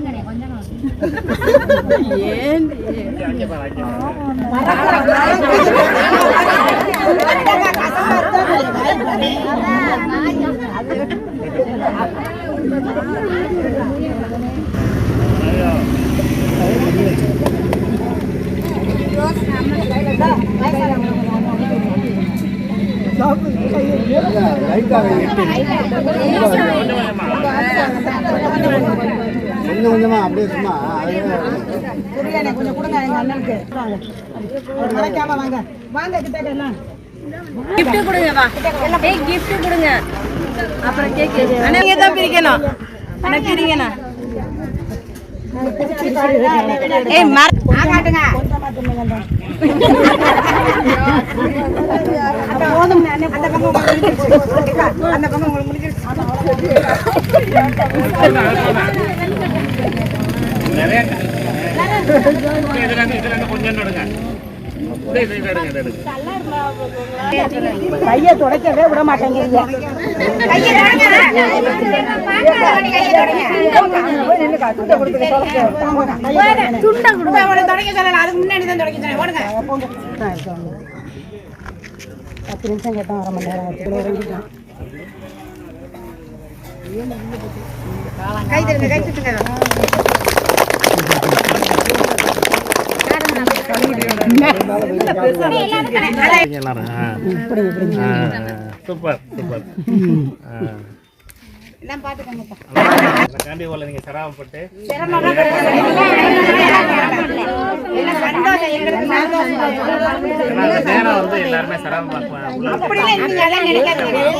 ಒಳಗಡೆ ಒಂದನ ಏನ್ ಲೈಟ್ ಆಗಿ ಇಟ್ಟಿರಿ கொஞ்சம் கொஞ்சமா. அப்படியே சும்மா புரியல கொஞ்சம் கொடுங்க எங்க அண்ணனுக்கு. மறைக்காம வாங்க. வாங்க கிட்ட எல்லாம் gift கொடுங்க வா. ஏய் கொடுங்க. அப்புறம் கேக். அண்ணா நீங்க தான் பிரிக்கணும். அண்ணா பிரிங்கண்ணா. ஏய் மர காட்டுங்க போதும். அந்த பக்கம் உங்களுக்கு முடிஞ்சிருச்சு. அந்த பக்கம் உங்களுக்கு முடிஞ்சிருச்சு. கையை துடைக்கவே விட மாட்டேங்கிறீங்க. பத்து நிமிஷம் கேட்டோம் அரை மணி நேரம் இறங்கிட்டோம். கை தருங்க கை தட்டுங்க சூப்பர் சூப்பர். ஆ. எனக்காண்டி இவ்வளவு நீங்க சிரமப்பட்டு வந்து எல்லாருமே சிரமம்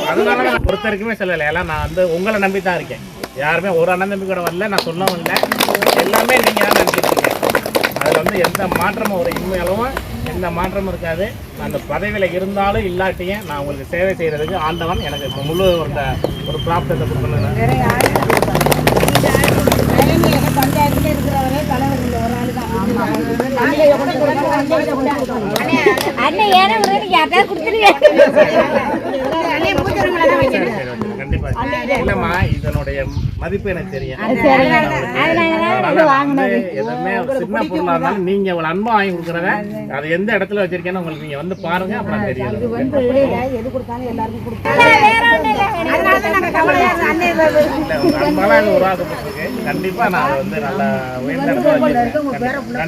அதனால நான் ஒருத்தருக்குமே சொல்லலை. எல்லாம் நான் வந்து உங்களை நம்பி தான் இருக்கேன். யாருமே ஒரு அண்ணன் தம்பி கூட வரல நான் சொல்லவும் இல்லை. எல்லாமே நீங்க தான் நினைச்சிட்டு இருக்கேன் அதுல வந்து எந்த மாற்றமும் ஒரு இன்மையளவும் எந்த மாற்றமும் இருக்காது அந்த பதவியில இருந்தாலும் இல்லாட்டியும் நான் உங்களுக்கு சேவை செய்யறதுக்கு ஆண்டவன் எனக்கு இப்ப முழு அந்த ஒரு பிராப்தத்தை கொடுக்கணும் பஞ்சாயத்துல இருக்கிறவரே தலைவர் இந்த ஒரு ஆளு அண்ணன் ஏன்னா கொடுத்துருங்க இல்லம்மா இதனுடைய மதிப்பு எனக்கு தெரியும். எதுவுமே ஒரு சின்ன பொருளா இருந்தாலும் நீங்க இவ்வளவு அன்பா வாங்கி கொடுக்குறத அது எந்த இடத்துல வச்சிருக்கேன்னு உங்களுக்கு நீங்க வந்து பாருங்க அப்புறம் தெரியும். எது கொடுத்தாலும் எல்லாருக்கும் கொடுத்தாங்க அதனாலதான் நாங்க கவலையா அண்ணன் இல்ல, உங்க அன்பால இது உருவாக்கப்பட்டிருக்கு. கண்டிப்பா நான் வந்து நல்லா உயர்ந்த இடத்துல வச்சிருக்கேன்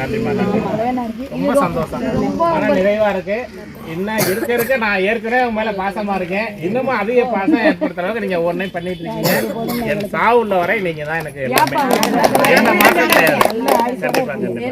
நன்றி நன்றி. ரொம்ப சந்தோஷம். மன நிறைவா இருக்கு. இன்னும் இருக்க இருக்க நான் ஏற்கனவே உங்க மேல பாசமா இருக்கேன். இன்னமும் அதிக பாசம் ஏற்படுத்துற அளவுக்கு நீங்க ஒன்றையும் பண்ணிட்டு இருக்கீங்க. என் சாவு உள்ள வரை நீங்க தான் எனக்கு எல்லாமே. எந்த மாற்றம் கிடையாது